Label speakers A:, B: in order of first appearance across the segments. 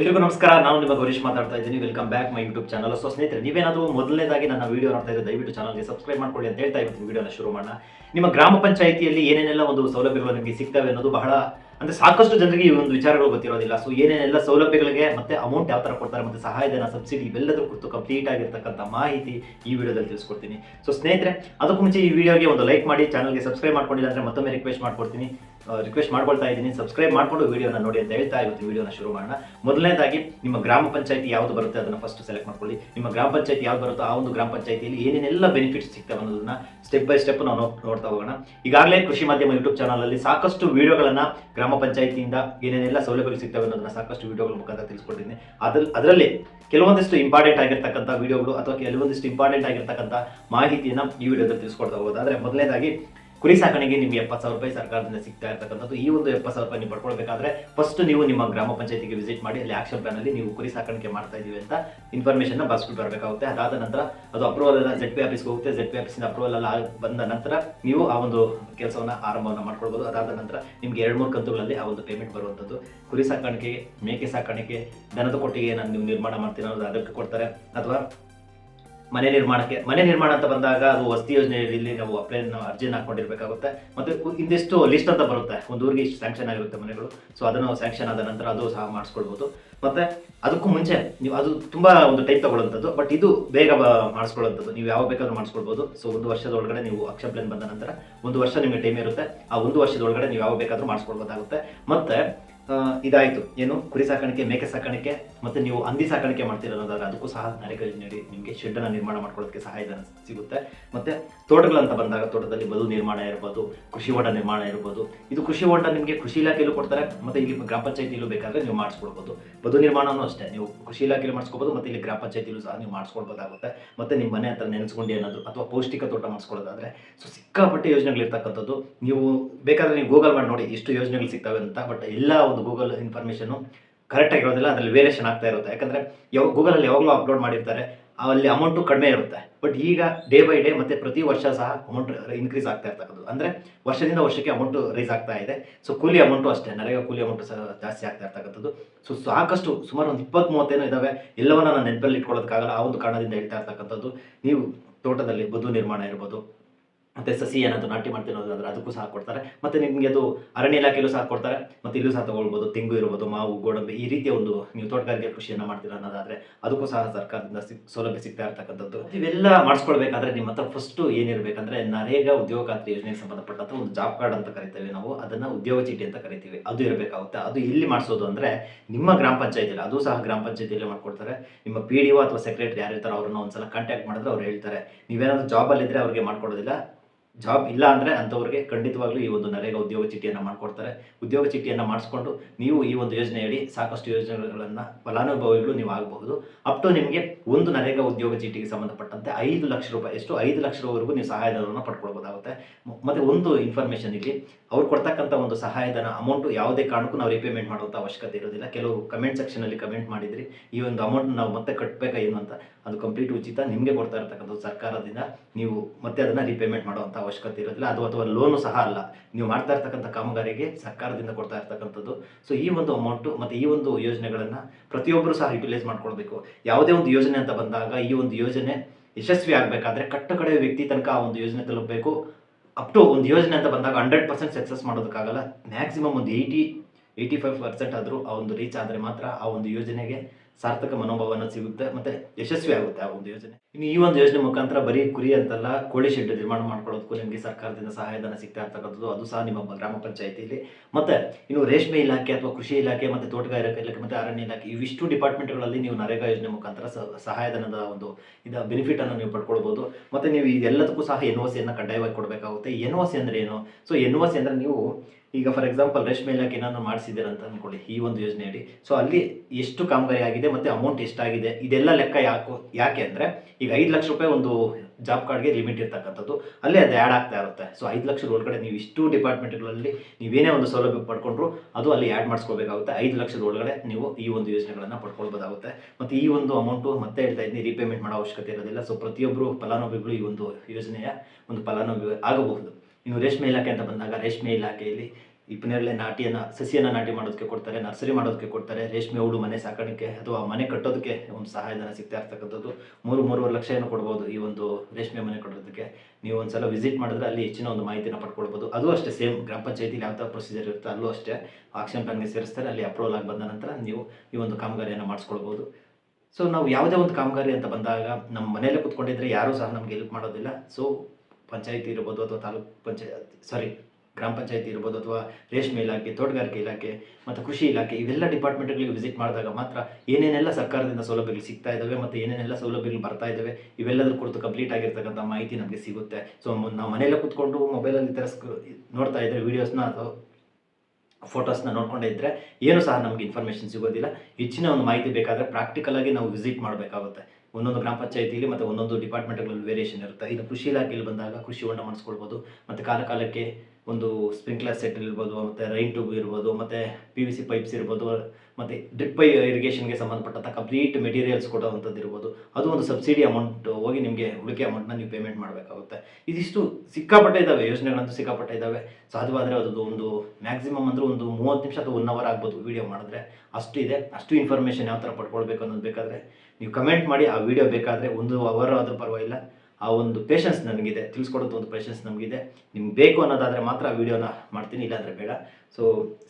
A: ಎಲ್ರಿಗೂ ನಮಸ್ಕಾರ. ನಾನು ನಿಮ್ಮ ಗೌರೀಶ್ ಮಾತಾಡ್ತಾ ಇದ್ದೀನಿ. Welcome back my YouTube channel so ಸ್ನೇಹಿತರೆ, ನೀವೇನಾದರೂ ಮೊದಲನೇದಾಗಿ ನನ್ನ ವಿಡಿಯೋ ನೋಡ್ತಾ ಇದ್ರೆ ದಯವಿಟ್ಟು ಚಾನಲ್ಗೆ ಸಬ್ಸ್ಕ್ರೈಬ್ ಮಾಡ್ಕೊಳ್ಳಿ ಅಂತ ಹೇಳ್ತಾ ಇರ್ತೀನಿ ವಿಡಿಯೋನ ಶುರು ಮಾಡೋಣ. ನಿಮ್ಮ ಗ್ರಾಮ ಪಂಚಾಯಿತಿಯಲ್ಲಿ ಏನೇನೆಲ್ಲ ಒಂದು ಸೌಲಭ್ಯಗಳು ನಿಮಗೆ ಸಿಗ್ತವೆ ಅನ್ನೋದು ಬಹಳ, ಅಂದರೆ ಸಾಕಷ್ಟು ಜನರಿಗೆ ಈ ಒಂದು ವಿಚಾರಗಳು ಗೊತ್ತಿರೋದಿಲ್ಲ. ಸೊ ಏನೇನೆಲ್ಲ ಸೌಲಭ್ಯಗಳಿಗೆ ಮತ್ತೆ ಅಮೌಂಟ್ ಯಾವ ಥರ ಕೊಡ್ತಾರೆ ಮತ್ತು ಸಹಾಯಧನ ಸಬ್ಸಿಡಿ ಇವೆಲ್ಲದರ ಕುರಿತು ಕಂಪ್ಲೀಟ್ ಆಗಿರ್ತಕ್ಕಂಥ ಮಾಹಿತಿ ಈ ವಿಡಿಯೋದಲ್ಲಿ ತಿಳಿಸ್ಕೊಡ್ತೀನಿ. ಸೊ ಸ್ನೇಹಿತರೆ, ಅದಕ್ಕೂ ಮುಂಚೆ ಈ ವಿಡಿಯೋಗೆ ಒಂದು ಲೈಕ್ ಮಾಡಿ ಚಾನಲ್ಗೆ ಸಬ್ಸ್ಕ್ರೈಬ್ ಮಾಡ್ಕೊಂಡಿಲ್ಲ ಅಂದರೆ ಮತ್ತೊಮ್ಮೆ ರಿಕ್ವೆಸ್ಟ್ ಮಾಡ್ಕೊಡ್ತೀನಿ. ರಿಕ್ವೆಸ್ಟ್ ಮಾಡ್ಕೊಳ್ತಾ ಇದ್ದೀನಿ. ಸಬ್ಸ್ಕ್ರೈಬ್ ಮಾಡ್ಕೊಂಡು ವೀಡಿಯೋನ ನೋಡಿ ಅಂತ ಹೇಳ್ತಾ ಇವತ್ತು ವೀಡಿಯೋನ ಶುರು ಮಾಡೋಣ. ಮೊದಲನೇದಾಗಿ ನಿಮ್ಮ ಗ್ರಾಮ ಪಂಚಾಯತಿ ಯಾವುದು ಬರುತ್ತೆ ಅದನ್ನ ಫಸ್ಟ್ ಸೆಲೆಕ್ಟ್ ಮಾಡ್ಕೊಳ್ಳಿ. ನಿಮ್ಮ ಗ್ರಾಮ ಪಂಚಾಯತಿ ಯಾವ್ದು ಬರುತ್ತೋ ಆ ಒಂದು ಗ್ರಾಮ ಪಂಚಾಯತಿಯಲ್ಲಿ ಏನೇನೆಲ್ಲ ಬೆನಿಫಿಟ್ಸ್ ಸಿಗ್ತವೆ ಅನ್ನೋದನ್ನ ಸ್ಟೆಪ್ ಬೈ ಸ್ಟೆಪ್ ನಾವು ನೋಡ್ತಾ ಹೋಗೋಣ. ಈಗಾಗಲೇ ಕೃಷಿ ಮಾಧ್ಯಮ ಯೂಟ್ಯೂಬ್ ಚಾನಲಲ್ಲಿ ಸಾಕಷ್ಟು ವಿಡಿಯೋಗಳನ್ನ ಗ್ರಾಮ ಪಂಚಾಯತಿಯಿಂದ ಏನೇನೆಲ್ಲ ಸೌಲಭ್ಯಗಳು ಸಿಗ್ತವೆ ಅನ್ನೋದನ್ನ ಸಾಕಷ್ಟು ವಿಡಿಯೋಗಳ ಮುಖಾಂತರ ತಿಳಿಸ್ಕೊಟ್ಟಿದ್ದೀನಿ. ಅದ್ರ, ಅದರಲ್ಲಿ ಕೆಲವೊಂದಿಷ್ಟು ಇಂಪಾರ್ಟೆಂಟ್ ಆಗಿರ್ತಕ್ಕಂಥ ವಿಡಿಯೋಗಳು ಅಥವಾ ಕೆಲವೊಂದಿಷ್ಟು ಇಂಪಾರ್ಟೆಂಟ್ ಆಗಿರ್ತಕ್ಕಂಥ ಮಾಹಿತಿಯನ್ನ ಈ ವಿಡಿಯೋದಲ್ಲಿ ತಿಳಿಸ್ಕೊಡ್ತಾ ಹೋಗೋದು ಆದ್ರೆ ಮೊದಲನೇದಾಗಿ ಕುರಿ ಸಾಕಣೆಗೆ ನಿಮ್ಗೆ ಎಪ್ಪತ್ತು ಸಾವಿರ ರೂಪಾಯಿ ಸರ್ಕಾರದಿಂದ ಸಿಗ್ತಾ ಇರ್ತಕ್ಕಂಥದ್ದು, ಈ ಒಂದು ಎಪ್ಪತ್ತು ಸಾವಿರ ರೂಪಾಯಿ ನೀವು ಪಡ್ಕೊಳ್ಬೇಕಾದ್ರೆ ಫಸ್ಟ್ ನೀವು ನಿಮ್ಮ ಗ್ರಾಮ ಪಂಚಾಯತಿಗೆ ವಿಸಿಟ್ ಮಾಡಿ, ಅಲ್ಲಿ ಆಕ್ಷನ್ ಪ್ಲಾನ್ ಅಲ್ಲಿ ನೀವು ಕುರಿ ಸಾಕಾಣಿಕೆ ಮಾಡ್ತಾ ಇದೀವಿ ಅಂತ ಇನ್ಫಾರ್ಮೇಶನ್ ಬರ್ಸ್ಬಿಟ್ಟು ಬರಬೇಕಾಗುತ್ತೆ. ಅದಾದ ನಂತರ ಅದು ಅಪ್ರೂವಲ್ ಎಲ್ಲ ಜೆಡ್ ಪಿ ಆಫೀಸ್ಗೆ ಹೋಗುತ್ತೆ. ಜೆಡ್ ಪಿ ಆಫೀಸಿನ ಅಪ್ರೂವಲ್ ಎಲ್ಲ ಬಂದ ನಂತರ ನೀವು ಆ ಒಂದು ಕೆಲಸವನ್ನ ಆರಂಭವನ್ನ ಮಾಡ್ಕೊಳ್ಬೋದು. ಅದಾದ ನಂತರ ನಿಮ್ಗೆ ಎರಡು ಮೂರು ಕಂತುಗಳಲ್ಲಿ ಆ ಒಂದು ಪೇಮೆಂಟ್ ಬರುವಂಥದ್ದು. ಕುರಿ ಸಾಕಾಣಿಕೆ ಮೇಕೆ ಸಾಕಾಣಿಕೆ ದನದ ಕೊಟ್ಟಿಗೆ ನಾನು ನೀವು ನಿರ್ಮಾಣ ಮಾಡ್ತೀರ ಅದಕ್ಕೆ ಕೊಡ್ತಾರೆ. ಅಥವಾ ಮನೆ ನಿರ್ಮಾಣಕ್ಕೆ, ಮನೆ ನಿರ್ಮಾಣ ಅಂತ ಬಂದಾಗ ಅದು ವಸತಿ ಯೋಜನೆಯಲ್ಲಿ ನಾವು ಅಪ್ಲೈ ಅರ್ಜಿನ ಹಾಕೊಂಡಿರ್ಬೇಕಾಗುತ್ತೆ ಮತ್ತೆ ಇಂದಿಷ್ಟು ಲಿಸ್ಟ್ ಅಂತ ಬರುತ್ತೆ. ಒಂದು ಊರಿಗೆ ಇಷ್ಟು ಸ್ಯಾಂಕ್ಷನ್ ಆಗಿರುತ್ತೆ ಮನೆಗಳು. ಸೊ ಅದನ್ನು ಸ್ಯಾಂಕ್ಷನ್ ಆದ ನಂತರ ಅದು ಸಹ ಮಾಡಿಸ್ಕೊಳ್ಬೋದು. ಮತ್ತೆ ಅದಕ್ಕೂ ಮುಂಚೆ ನೀವು ಅದು ತುಂಬಾ ಒಂದು ಟೈಮ್ ತಗೊಳ್ಳುವಂಥದ್ದು. ಬಟ್ ಇದು ಬೇಗ ಮಾಡಿಸ್ಕೊಳ್ಳುವಂಥದ್ದು. ನೀವು ಯಾವ ಬೇಕಾದರೂ ಮಾಡಿಸ್ಕೊಳ್ಬೋದು. ಸೊ ಒಂದು ವರ್ಷದ ಒಳಗಡೆ ನೀವು ಅಕ್ಷ ಪ್ಲಾನ್ ಬಂದ ನಂತರ ಒಂದು ವರ್ಷ ನಿಮಗೆ ಟೈಮ್ ಇರುತ್ತೆ. ಆ ಒಂದು ವರ್ಷದ ಒಳಗಡೆ ನೀವು ಯಾವ ಬೇಕಾದರೂ ಮಾಡಿಸ್ಕೊಳ್ಬೋದಾಗುತ್ತೆ. ಮತ್ತೆ ಇದಾಯ್ತು. ಏನು? ಕುರಿ ಸಾಕಾಣಿಕೆ, ಮೇಕೆ ಸಾಕಾಣಿಕೆ ಮತ್ತೆ ನೀವು ಹಂದಿ ಸಾಕಾಣಿಕೆ ಮಾಡ್ತೀರ ಅನ್ನೋದಾದ್ರೆ ಅದಕ್ಕೂ ಸಹ ನರೇಗಾ ಯೋಜನೆಯಡಿ ನಿಮಗೆ ಶೆಡ್ಡನ್ನು ನಿರ್ಮಾಣ ಮಾಡ್ಕೊಳ್ಳೋದಕ್ಕೆ ಸಹಾಯಧನ ಸಿಗುತ್ತೆ. ಮತ್ತೆ ತೋಟಗಳಂತ ಬಂದಾಗ ತೋಟದಲ್ಲಿ ಬದು ನಿರ್ಮಾಣ ಇರ್ಬೋದು, ಕೃಷಿ ಹೊಂಡ ನಿರ್ಮಾಣ ಇರ್ಬೋದು. ಇದು ಕೃಷಿ ಹೊಂಡ ನಿಮಗೆ ಕೃಷಿ ಇಲಾಖೆಯಲ್ಲೂ ಕೊಡ್ತಾರೆ, ಮತ್ತೆ ಇಲ್ಲಿ ಗ್ರಾಮ ಪಂಚಾಯತಿಯಲ್ಲೂ ಬೇಕಾದ್ರೆ ನೀವು ಮಾಡಿಸ್ಕೊಡ್ಬೋದು ಬದು ನಿರ್ಮಾಣನೂ ಅಷ್ಟೇ, ನೀವು ಕೃಷಿ ಇಲಾಖೆಯಲ್ಲಿ ಮಾಡಿಸ್ಕೋಬೋದು ಮತ್ತೆ ಇಲ್ಲಿ ಗ್ರಾಮ ಪಂಚಾಯತಿಯಲ್ಲೂ ಸಹ ನೀವು ಮಾಡಿಸ್ಕೊಳ್ಬೋದಾಗುತ್ತೆ. ಮತ್ತೆ ನಿಮ್ಮ ಮನೆ ಹತ್ರ ನೆನೆಸ್ಕೊಂಡು ಏನಾದರೂ ಅಥವಾ ಪೌಷ್ಟಿಕ ತೋಟ ಮಾಡಿಸ್ಕೊಳ್ಳೋದಾದರೆ, ಸೊ ಸಿಕ್ಕಾಪಟ್ಟೆ ಯೋಜನೆಗಳಿರ್ತಕ್ಕಂಥದ್ದು ನೀವು ಬೇಕಾದ್ರೆ ನೀವು ಗೂಗಲ್ ಮಾಡಿ ನೋಡಿ, ಎಷ್ಟು ಯೋಜನೆಗಳು ಸಿಗ್ತವೆ ಅಂತ ಬಟ್ ಎಲ್ಲ ಒಂದು ಗೂಗಲ್ ಇನ್ಫಾರ್ಮೇಷನ್ ಕರೆಕ್ಟ್ ಆಗಿರೋದಿಲ್ಲ ಅದರಲ್ಲಿ ವೇರಿಯೇಷನ್ ಆಗ್ತಾ ಇರುತ್ತೆ. ಯಾಕಂದ್ರೆ ಯಾವ ಗೂಗಲಲ್ಲಿ ಯಾವಾಗಲೂ ಅಪ್ಲೋಡ್ ಮಾಡಿರ್ತಾರೆ, ಅಲ್ಲಿ ಅಮೌಂಟು ಕಡಿಮೆ ಇರುತ್ತೆ. ಬಟ್ ಈಗ ಡೇ ಬೈ ಡೇ ಮತ್ತೆ ಪ್ರತಿ ವರ್ಷ ಸಹ ಅಮೌಂಟ್ ಇನ್ಕ್ರೀಸ್ ಆಗ್ತಾ ಇರ್ತಕ್ಕಂಥದ್ದು. ಅಂದ್ರೆ ವರ್ಷದಿಂದ ವರ್ಷಕ್ಕೆ ಅಮೌಂಟ್ ರೈಸ್ ಆಗ್ತಾ ಇದೆ. ಸೊ ಕೂಲಿ ಅಮೌಂಟು ಅಷ್ಟೇ, ನರೇಗಾ ಕೂಲಿ ಅಮೌಂಟ್ ಸಹ ಜಾಸ್ತಿ ಆಗ್ತಾ ಇರ್ತಕ್ಕಂಥದ್ದು. ಸೊ, ಸಾಕಷ್ಟು ಸುಮಾರು ಒಂದು ಇಪ್ಪತ್ತ್ ಮೂವತ್ತೇನೋ ಇದಾವೆ. ಎಲ್ಲವನ್ನ ನಾನು ನೆನಪಲ್ಲಿ ಇಟ್ಕೊಳ್ಳೋದಕ್ಕಾಗಲ್ಲ, ಆ ಒಂದು ಕಾರಣದಿಂದ ಹೇಳ್ತಾ ಇರ್ತಕ್ಕಂಥದ್ದು. ನೀವು ತೋಟದಲ್ಲಿ ಬದು ನಿರ್ಮಾಣ ಇರ್ಬೋದು ಮತ್ತೆ ಸಸಿ ಏನಾದರೂ ನಾಟಿ ಮಾಡ್ತೀನಿ ಅನ್ನೋದಾದ್ರೆ ಅದಕ್ಕೂ ಸಹ ಕೊಡ್ತಾರೆ. ಮತ್ತೆ ನಿಮಗೆ ಅದು ಅರಣ್ಯ ಇಲಾಖೆಯಲ್ಲೂ ಸಹ ಕೊಡ್ತಾರೆ. ಮತ್ತೆ ಇಲ್ಲೂ ಸಹ ತಗೊಳ್ಬೋದು, ತೆಂಗು ಇರ್ಬೋದು, ಮಾವು, ಗೋಡಂಬಿ ಈ ರೀತಿಯ ಒಂದು ನೀವು ತೋಟಗಾರಿಕೆ ಕೃಷಿಯನ್ನು ಮಾಡ್ತೀರ ಅನ್ನೋದಾದರೆ ಅದಕ್ಕೂ ಸಹ ಸರ್ಕಾರದಿಂದ ಸಿಕ್ ಸೌಲಭ್ಯ ಸಿಗ್ತಾ ಇರ್ತಕ್ಕಂಥದ್ದು. ಇವೆಲ್ಲ ಮಾಡಿಸ್ಕೊಳ್ಬೇಕಾದ್ರೆ ನಿಮ್ಮ ಹತ್ರ ಫಸ್ಟ್ ಏನಿರಬೇಕಂದ್ರೆ ನರೇಗಾ ಉದ್ಯೋಗ ಖಾತ್ರಿ ಯೋಜನೆಗೆ ಸಂಬಂಧಪಟ್ಟಂತ ಒಂದು ಜಾಬ್ ಕಾರ್ಡ್ ಅಂತ ಕರಿತೇವೆ ನಾವು. ಅದನ್ನು ಉದ್ಯೋಗ ಚೀಟಿ ಅಂತ ಕರಿತೀವಿ. ಅದು ಇರಬೇಕಾಗುತ್ತೆ. ಅದು ಎಲ್ಲಿ ಮಾಡಿಸೋದು ಅಂದರೆ ನಿಮ್ಮ ಗ್ರಾಮ ಪಂಚಾಯತಿಯಲ್ಲಿ ಅದು ಸಹ ಗ್ರಾಮ ಪಂಚಾಯತಿಯಲ್ಲಿ ಮಾಡಿಕೊಡ್ತಾರೆ. ನಿಮ್ಮ ಪಿ ಡಿ ಒ ಅಥವಾ ಸೆಕ್ರೆಟರಿ ಯಾರು ಇರ್ತಾರೋ ಅವ್ರನ್ನ ಒಂದ್ಸಲ ಕಾಂಟ್ಯಾಕ್ಟ್ ಮಾಡಿದ್ರೆ ಅವ್ರು ಹೇಳ್ತಾರೆ. ನೀವೇನಾದರೂ ಜಾಬಲ್ಲಿದ್ದರೆ ಅವ್ರಿಗೆ ಮಾಡ್ಕೊಡೋದಿಲ್ಲ. ಜಾಬ್ ಇಲ್ಲ ಅಂದರೆ ಅಂಥವ್ರಿಗೆ ಖಂಡಿತವಾಗ್ಲೂ ಈ ಒಂದು ನರೇಗಾ ಉದ್ಯೋಗ ಚೀಟಿಯನ್ನು ಮಾಡಿಕೊಡ್ತಾರೆ. ಉದ್ಯೋಗ ಚೀಟಿಯನ್ನು ಮಾಡಿಸ್ಕೊಂಡು ನೀವು ಈ ಒಂದು ಯೋಜನೆಯಡಿ ಸಾಕಷ್ಟು ಯೋಜನೆಗಳನ್ನು ಫಲಾನುಭವಿಗಳು ನೀವು ಆಗಬಹುದು. ಅಪ್ ಟು ನಿಮಗೆ ಒಂದು ನರೇಗಾ ಉದ್ಯೋಗ ಚೀಟಿಗೆ ಸಂಬಂಧಪಟ್ಟಂತೆ ಐದು ಲಕ್ಷ ರೂಪಾಯಿ, ಎಷ್ಟು ಐದು ಲಕ್ಷ ರೂಪಾಯಿವರೆಗೂ ನೀವು ಸಹಾಯಧನವನ್ನು ಪಡ್ಕೊಳ್ಬೋದಾಗುತ್ತೆ. ಮತ್ತು ಒಂದು ಇನ್ಫಾರ್ಮೇಷನ್ ಇಲ್ಲಿ ಅವ್ರು ಕೊಡ್ತಕ್ಕಂಥ ಒಂದು ಸಹಾಯಧನ ಅಮೌಂಟು ಯಾವುದೇ ಕಾರಣಕ್ಕೂ ನಾವು ರಿಪೇಮೆಂಟ್ ಮಾಡುವಂಥ ಅವಶ್ಯಕತೆ ಇರೋದಿಲ್ಲ ಕೆಲವು ಕಮೆಂಟ್ ಸೆಕ್ಷನಲ್ಲಿ ಕಮೆಂಟ್ ಮಾಡಿದ್ರಿ, ಈ ಒಂದು ಅಮೌಂಟ್ ನಾವು ಮತ್ತೆ ಕಟ್ಟಬೇಕಾ ಏನು ಅಂತ. ಅದು ಕಂಪ್ಲೀಟ್ ಉಚಿತ, ನಿಮಗೆ ಕೊಡ್ತಾ ಇರತಕ್ಕಂಥದ್ದು ಸರ್ಕಾರದಿಂದ. ನೀವು ಮತ್ತೆ ಅದನ್ನ ರಿಪೇಮೆಂಟ್ ಮಾಡುವಂಥ ಅವಶ್ಯಕತೆ ಇರೋದಿಲ್ಲ ಅದು ಅಥವಾ ಲೋನು ಸಹ ಅಲ್ಲ. ನೀವು ಮಾಡ್ತಾ ಇರ್ತಕ್ಕಂಥ ಕಾಮಗಾರಿಗೆ ಸರ್ಕಾರದಿಂದ ಕೊಡ್ತಾ ಇರ್ತಕ್ಕಂಥದ್ದು. ಸೊ ಈ ಒಂದು ಅಮೌಂಟು ಮತ್ತು ಈ ಒಂದು ಯೋಜನೆಗಳನ್ನು ಪ್ರತಿಯೊಬ್ಬರು ಸಹ ಯುಟಿಲೈಸ್ ಮಾಡ್ಕೊಳ್ಬೇಕು. ಯಾವುದೇ ಒಂದು ಯೋಜನೆ ಅಂತ ಬಂದಾಗ ಈ ಒಂದು ಯೋಜನೆ ಯಶಸ್ವಿ ಆಗಬೇಕಾದ್ರೆ ಕಟ್ಟ ಕಡೆ ವ್ಯಕ್ತಿ ತನಕ ಆ ಒಂದು ಯೋಜನೆ ತಲುಪಬೇಕು. ಅಪ್ ಟು ಒಂದು ಯೋಜನೆ ಅಂತ ಬಂದಾಗ ಹಂಡ್ರೆಡ್ ಪರ್ಸೆಂಟ್ ಸಕ್ಸಸ್ ಮಾಡೋದಕ್ಕಾಗಲ್ಲ. ಮ್ಯಾಕ್ಸಿಮಮ್ ಒಂದು ಏಯ್ಟಿ ಏಯ್ಟಿ ಫೈವ್ ಪರ್ಸೆಂಟ್ ಆದರೂ ಆ ಒಂದು ರೀಚ್ ಆದರೆ ಮಾತ್ರ ಆ ಒಂದು ಯೋಜನೆಗೆ ಸಾರ್ಥಕ ಮನೋಭಾವನ ಸಿಗುತ್ತೆ, ಮತ್ತೆ ಯಶಸ್ವಿ ಆಗುತ್ತೆ ಆ ಒಂದು ಯೋಜನೆ. ಇನ್ನು ಈ ಒಂದು ಯೋಜನೆ ಮುಖಾಂತರ ಬರೀ ಕುರಿ ಅಂತಲ್ಲ, ಕೋಳಿ ಶೆಡ್ ನಿರ್ಮಾಣ ಮಾಡ್ಕೊಳ್ಳೋದಕ್ಕೂ ನಿಮಗೆ ಸರ್ಕಾರದಿಂದ ಸಹಾಯಧನ ಸಿಗ್ತಾ ಇರ್ತಕ್ಕಂಥದ್ದು ಅದು ಸಹ ನಿಮ್ಮ ಗ್ರಾಮ ಪಂಚಾಯತಿಯಲ್ಲಿ ಮತ್ತೆ ಇನ್ನು ರೇಷ್ಮೆ ಇಲಾಖೆ ಅಥವಾ ಕೃಷಿ ಇಲಾಖೆ, ಮತ್ತೆ ತೋಟಗಾರಿಕೆ ಇಲಾಖೆ, ಮತ್ತೆ ಅರಣ್ಯ ಇಲಾಖೆ, ಇವಿಷ್ಟು ಡಿಪಾರ್ಟ್ಮೆಂಟ್ಗಳಲ್ಲಿ ನೀವು ನರೇಗಾ ಯೋಜನೆ ಮುಖಾಂತರ ಸಹಾಯಧನದ ಒಂದು ಇದ ಬೆನಿಫಿಟ್ ಅನ್ನು ನೀವು ಪಡ್ಕೊಳ್ಬೋದು. ಮತ್ತೆ ನೀವು ಇದೆಲ್ಲದಕ್ಕೂ ಸಹ ಎನ್ ಒ ಸಿಯನ್ನು ಕಡ್ಡಾಯವಾಗಿ ಕೊಡಬೇಕಾಗುತ್ತೆ. ಎನ್ ಒ ಸಿ ಅಂದ್ರೆ ಏನು? ಸೊ ಎನ್ ಒ ಸಿ ಅಂದ್ರೆ ನೀವು ಈಗ ಫಾರ್ ಎಕ್ಸಾಂಪಲ್ ರೇಷ್ಮೆ ಇಲಾಖೆ ಏನಾದ್ರು ಮಾಡಿಸಿದ್ದೀರ ಅಂತ ಅನ್ಕೊಳ್ಳಿ, ಈ ಒಂದು ಯೋಜನೆಯಡಿ. ಸೊ ಅಲ್ಲಿ ಎಷ್ಟು ಕಾಮಗಾರಿ ಆಗಿದೆ ಮತ್ತೆ ಅಮೌಂಟ್ ಎಷ್ಟಾಗಿದೆ, ಇದೆಲ್ಲ ಲೆಕ್ಕ ಯಾಕೋ, ಯಾಕೆ ಅಂದರೆ, ಈಗ ಐದು ಲಕ್ಷ ರೂಪಾಯಿ ಒಂದು ಜಾಬ್ ಕಾರ್ಡ್ಗೆ ಲಿಮಿಟ್ ಇರ್ತಕ್ಕಂಥದ್ದು, ಅಲ್ಲೇ ಅದು ಆ್ಯಡ್ ಆಗ್ತಾ ಇರುತ್ತೆ. ಸೊ ಐದು ಲಕ್ಷದ ಒಳಗಡೆ ನೀವು ಇಷ್ಟು ಡಿಪಾರ್ಟ್ಮೆಂಟ್ಗಳಲ್ಲಿ ನೀವೇನೇ ಒಂದು ಸೌಲಭ್ಯ ಪಡ್ಕೊಂಡ್ರು, ಅದು ಅಲ್ಲಿ ಆ್ಯಡ್ ಮಾಡಿಸ್ಕೋಬೇಕಾಗುತ್ತೆ. ಐದು ಲಕ್ಷದ ಒಳಗಡೆ ನೀವು ಈ ಒಂದು ಯೋಜನೆಗಳನ್ನು ಪಡ್ಕೊಳ್ಬೋದಾಗುತ್ತೆ. ಮತ್ತು ಈ ಒಂದು ಅಮೌಂಟು ಮತ್ತೆ ಹೇಳ್ತಾ ಇದ್ದೀನಿ ರೀಪೇಮೆಂಟ್ ಮಾಡೋ ಅವಶ್ಯಕತೆ ಇರೋದಿಲ್ಲ. ಸೊ ಪ್ರತಿಯೊಬ್ಬರು ಫಲಾನುಭವಿಗಳು ಈ ಒಂದು ಯೋಜನೆಯ ಒಂದು ಫಲಾನುಭವಿ ಆಗಬಹುದು. ಇನ್ನು ರೇಷ್ಮೆ ಇಲಾಖೆ ಅಂತ ಬಂದಾಗ ರೇಷ್ಮೆ ಇಲಾಖೆಯಲ್ಲಿ ಇಪ್ಪನೇರಳೆ ನಾಟಿಯನ್ನು, ಸಸಿಯನ್ನು ನಾಟಿ ಮಾಡೋದಕ್ಕೆ ಕೊಡ್ತಾರೆ, ನರ್ಸರಿ ಮಾಡೋದಕ್ಕೆ ಕೊಡ್ತಾರೆ, ರೇಷ್ಮೆ ಹುಳು ಮನೆ ಸಾಕಾಣಿಕೆ ಅಥವಾ ಮನೆ ಕಟ್ಟೋದಕ್ಕೆ ಒಂದು ಸಹಾಯಧನ ಸಿಗ್ತಾ ಇರ್ತಕ್ಕಂಥದ್ದು. ಮೂರು, ಮೂರುವರೆ ಲಕ್ಷ ಏನು ಕೊಡ್ಬೋದು ಈ ಒಂದು ರೇಷ್ಮೆ ಮನೆ ಕಟ್ಟೋದಕ್ಕೆ. ನೀವು ಒಂದ್ಸಲ ವಿಸಿಟ್ ಮಾಡಿದ್ರೆ ಅಲ್ಲಿ ಹೆಚ್ಚಿನ ಒಂದು ಮಾಹಿತಿನ ಪಡ್ಕೊಳ್ಬೋದು. ಅದು ಅಷ್ಟೇ ಸೇಮ್ ಗ್ರಾಮ ಪಂಚಾಯತಿಲಿ ಯಾವ ಥರ ಪ್ರೊಸೀಜರ್ ಇರುತ್ತೆ ಅಲ್ಲೂ ಅಷ್ಟೇ. ಆಕ್ಷನ್ ಪ್ಲಾನ್ಗೆ ಸೇರಿಸ್ತಾರೆ, ಅಲ್ಲಿ ಅಪ್ರೂವಲ್ ಆಗಿ ಬಂದ ನಂತರ ನೀವು ಈ ಒಂದು ಕಾಮಗಾರಿಯನ್ನು ಮಾಡಿಸ್ಕೊಳ್ಬೋದು. ಸೊ ನಾವು ಯಾವುದೇ ಒಂದು ಕಾಮಗಾರಿ ಅಂತ ಬಂದಾಗ ನಮ್ಮ ಮನೆಯಲ್ಲೇ ಕುತ್ಕೊಂಡಿದ್ರೆ ಯಾರೂ ಸಹ ನಮಗೆ ಹೆಲ್ಪ್ ಮಾಡೋದಿಲ್ಲ. ಸೊ ಪಂಚಾಯತಿ ಇರ್ಬೋದು ಅಥವಾ ತಾಲೂಕು ಪಂಚಾಯತ್ ಸಾರಿ ಗ್ರಾಮ ಪಂಚಾಯತಿ ಇರ್ಬೋದು ಅಥವಾ ರೇಷ್ಮೆ ಇಲಾಖೆ, ತೋಟಗಾರಿಕೆ ಇಲಾಖೆ ಮತ್ತು ಕೃಷಿ ಇಲಾಖೆ, ಇವೆಲ್ಲ ಡಿಪಾರ್ಟ್ಮೆಂಟ್ಗಳಿಗೆ ವಿಸಿಟ್ ಮಾಡಿದಾಗ ಮಾತ್ರ ಏನೇನೆಲ್ಲ ಸರ್ಕಾರದಿಂದ ಸೌಲಭ್ಯಗಳು ಸಿಗ್ತಾ ಇದ್ದಾವೆ ಮತ್ತು ಏನೇನೆಲ್ಲ ಸೌಲಭ್ಯಗಳು ಬರ್ತಾ ಇದ್ದಾವೆ ಇವೆಲ್ಲದ್ರ ಕುರಿತು ಕಂಪ್ಲೀಟ್ ಆಗಿರ್ತಕ್ಕಂಥ ಮಾಹಿತಿ ನಮಗೆ ಸಿಗುತ್ತೆ. ಸೊ ನಾವು ಮನೆಯಲ್ಲೇ ಕೂತ್ಕೊಂಡು ಮೊಬೈಲಲ್ಲಿ ಥರ ನೋಡ್ತಾ ಇದ್ದರೆ ವೀಡಿಯೋಸ್ನ ಅಥವಾ ಫೋಟೋಸ್ನ ನೋಡ್ಕೊಂಡೇ ಇದ್ದರೆ ಏನು ಸಹ ನಮಗೆ ಇನ್ಫಾರ್ಮೇಷನ್ ಸಿಗೋದಿಲ್ಲ. ಹೆಚ್ಚಿನ ಒಂದು ಮಾಹಿತಿ ಬೇಕಾದರೆ ಪ್ರಾಕ್ಟಿಕಲಾಗಿ ನಾವು ವಿಸಿಟ್ ಮಾಡಬೇಕಾಗುತ್ತೆ. ಒಂದೊಂದು ಗ್ರಾಮ ಪಂಚಾಯತಿಲಿ ಮತ್ತು ಒಂದೊಂದು ಡಿಪಾರ್ಟ್ಮೆಂಟ್ಗಳಲ್ಲಿ ವೇರಿಯೇಷನ್ ಇರುತ್ತೆ. ಇನ್ನು ಕೃಷಿ ಇಲಾಖೆಯಲ್ಲಿ ಬಂದಾಗ ಕೃಷಿ ಹೊಂಡ ಮಾಡಿಸ್ಕೊಳ್ಬೋದು. ಮತ್ತು ಕಾಲ ಕಾಲಕ್ಕೆ ಒಂದು ಸ್ಪ್ರಿಂಕ್ಲರ್ ಸೆಟ್ ಇರ್ಬೋದು, ಮತ್ತು ರೈನ್ ಟ್ಯೂಬ್ ಇರ್ಬೋದು, ಮತ್ತು ಪಿ ವಿ ಸಿ ಪೈಪ್ಸ್ ಇರ್ಬೋದು ಮತ್ತು ಡ್ರಿಪ್ ಇರಿಗೇಷನ್ಗೆ ಸಂಬಂಧಪಟ್ಟಂಥ ಕಂಪ್ಲೀಟ್ ಮೆಟೀರಿಯಲ್ಸ್ ಕೊಡೋವಂಥದ್ದು ಇರ್ಬೋದು. ಅದು ಒಂದು ಸಬ್ಸಿಡಿ ಅಮೌಂಟ್ ಹೋಗಿ ನಿಮಗೆ ಉಳಿಕೆ ಅಮೌಂಟ್ನ ನೀವು ಪೇಮೆಂಟ್ ಮಾಡಬೇಕಾಗುತ್ತೆ. ಇದಿಷ್ಟು ಸಿಕ್ಕಾಪಟ್ಟೆ ಇದ್ದಾವೆ ಯೋಜನೆಗಳಂತೂ ಸಿಕ್ಕಾಪಟ್ಟೆ ಇದ್ದಾವೆ ಸಾಧ್ಯವಾದರೆ ಅದು ಒಂದು ಮ್ಯಾಕ್ಸಿಮಮ್ ಅಂದರೆ ಒಂದು ಮೂವತ್ತು ನಿಮಿಷ ಅಥವಾ ಒನ್ ಅವರ್ ಆಗ್ಬೋದು ವೀಡಿಯೋ ಮಾಡಿದ್ರೆ. ಅಷ್ಟು ಇದೆ, ಅಷ್ಟು ಇನ್ಫಾರ್ಮೇಷನ್ ಯಾವ ಥರ ಪಡ್ಕೊಳ್ಬೇಕು ಅನ್ನೋದು ಬೇಕಾದರೆ ನೀವು ಕಮೆಂಟ್ ಮಾಡಿ, ಆ ವಿಡಿಯೋ ಬೇಕಾದರೆ ಒಂದು ಅವರ್ ಆದರೂ ಪರವಾಗಿಲ್ಲ. ಆ ಒಂದು ಪೇಷನ್ಸ್ ನನಗಿದೆ ತಿಳಿಸ್ಕೊಡೋದು ಒಂದು ಪೇಷನ್ಸ್ ನಮಗಿದೆ. ನಿಮ್ಗೆ ಬೇಕು ಅನ್ನೋದಾದರೆ ಮಾತ್ರ ವೀಡಿಯೋನ ಮಾಡ್ತೀನಿ, ಇಲ್ಲಾಂದರೆ ಬೇಡ. ಸೊ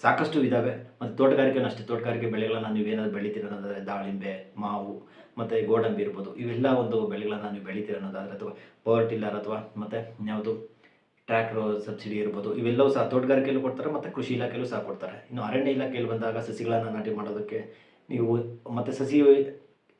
A: ಸಾಕಷ್ಟು ಇದ್ದಾವೆ ಮತ್ತು ತೋಟಗಾರಿಕೆನೂ ಅಷ್ಟೇ. ತೋಟಗಾರಿಕೆ ಬೆಳೆಗಳನ್ನ ನೀವೇನಾದ್ರು ಬೆಳಿತೀರ ಅನ್ನೋದಾದರೆ ದಾಳಿಂಬೆ, ಮಾವು, ಮತ್ತು ಗೋಡಂಬಿ ಇರ್ಬೋದು. ಇವೆಲ್ಲ ಒಂದು ಬೆಳೆಗಳನ್ನ ನೀವು ಬೆಳಿತೀರ ಅನ್ನೋದಾದರೆ ಅಥವಾ ಪವರ್ ಟಿಲ್ಲರ್ ಅಥವಾ ಮತ್ತು ಯಾವುದು ಟ್ರ್ಯಾಕ್ಟ್ರು ಸಬ್ಸಿಡಿ ಇರ್ಬೋದು. ಇವೆಲ್ಲವೂ ಸಹ ತೋಟಗಾರಿಕೆಯಲ್ಲೂ ಕೊಡ್ತಾರೆ, ಮತ್ತು ಕೃಷಿ ಇಲಾಖೆಯಲ್ಲೂ ಸಹ ಕೊಡ್ತಾರೆ. ಇನ್ನು ಅರಣ್ಯ ಇಲಾಖೆಯಲ್ಲಿ ಬಂದಾಗ ಸಸಿಗಳನ್ನು ನಾಟಿ ಮಾಡೋದಕ್ಕೆ ನೀವು ಮತ್ತು ಸಸಿ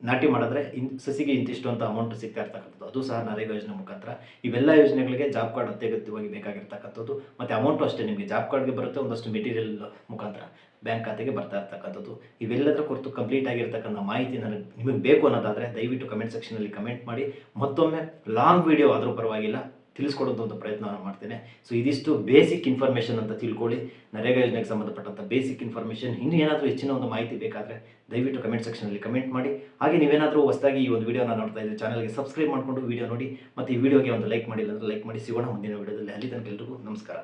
A: ನಾಟಿ ಮಾಡಿದ್ರೆ ಇನ್, ಸಸಿಗೆ ಇಂತಿಷ್ಟು ಅಂತ ಅಮೌಂಟ್ ಸಿಗ್ತಾ ಇರ್ತಕ್ಕಂಥದ್ದು. ಅದು ಸಹ ನರೇಗಾ ಯೋಜನೆ ಮುಖಾಂತರ. ಇವೆಲ್ಲ ಯೋಜನೆಗಳಿಗೆ ಜಾಬ್ ಕಾರ್ಡ್ ಅತ್ಯಗತ್ಯವಾಗಿ ಬೇಕಾಗಿರ್ತಕ್ಕಂಥದ್ದು. ಮತ್ತು ಅಮೌಂಟು ಅಷ್ಟೇ ನಿಮಗೆ ಜಾಬ್ ಕಾರ್ಡ್ಗೆ ಬರುತ್ತೆ, ಒಂದಷ್ಟು ಮೆಟೀರಿಯಲ್ ಮುಖಾಂತರ ಬ್ಯಾಂಕ್ ಖಾತೆಗೆ ಬರ್ತಾ ಇರ್ತಕ್ಕಂಥದ್ದು. ಇವೆಲ್ಲದರ ಕುರಿತು ಕಂಪ್ಲೀಟ್ ಆಗಿರ್ತಕ್ಕಂಥ ಮಾಹಿತಿ ನನಗೆ ನಿಮಗೆ ಬೇಕು ಅನ್ನೋದಾದರೆ ದಯವಿಟ್ಟು ಕಮೆಂಟ್ ಸೆಕ್ಷನಲ್ಲಿ ಕಮೆಂಟ್ ಮಾಡಿ. ಮತ್ತೊಮ್ಮೆ ಲಾಂಗ್ ವಿಡಿಯೋ ಆದರೂ ಪರವಾಗಿಲ್ಲ. ತಿಳಿಸ್ಕೊಡೋದು ಒಂದು ಪ್ರಯತ್ನವನ್ನು ಮಾಡ್ತೇನೆ. ಸೊ ಇದಿಷ್ಟು ಬೇಸಿಕ್ ಇನ್ಫಾರ್ಮೇಷನ್ ಅಂತ ತಿಳ್ಕೊಳ್ಳಿ. ನರೇಗಾ ಯೋಜನೆಗೆ ಸಂಬಂಧಪಟ್ಟಂಥ ಬೇಸಿಕ್ ಇನ್ಫಾರ್ಮೇಷನ್ ಇನ್ನೂ ಏನಾದರೂ ಹೆಚ್ಚಿನ ಒಂದು ಮಾಹಿತಿ ಬೇಕಾದರೆ ದಯವಿಟ್ಟು ಕಮೆಂಟ್ ಸೆಕ್ಷನಲ್ಲಿ ಕಮೆಂಟ್ ಮಾಡಿ. ಹಾಗೆ ನೀವೇನಾದರೂ ಹೊಸದಾಗಿ ಈ ಒಂದು ವಿಡಿಯೋನ ನೋಡ್ತಾ ಇದ್ದರೆ ಚಾನಲ್ಗೆ ಸಬ್ಸ್ಕ್ರೈಬ್ ಮಾಡಿಕೊಂಡು ವಿಡಿಯೋ ನೋಡಿ. ಮತ್ತು ಈ ವಿಡಿಯೋಗೆ ಒಂದು ಲೈಕ್ ಮಾಡಿಲ್ಲ ಅಂದರೆ ಲೈಕ್ ಮಾಡಿ. ಸಿಗೋಣ ಮುಂದಿನ ವಿಡಿಯೋದಲ್ಲಿ ಅಲ್ಲಿ ತನಕ ಎಲ್ರಿಗೂ ನಮಸ್ಕಾರ.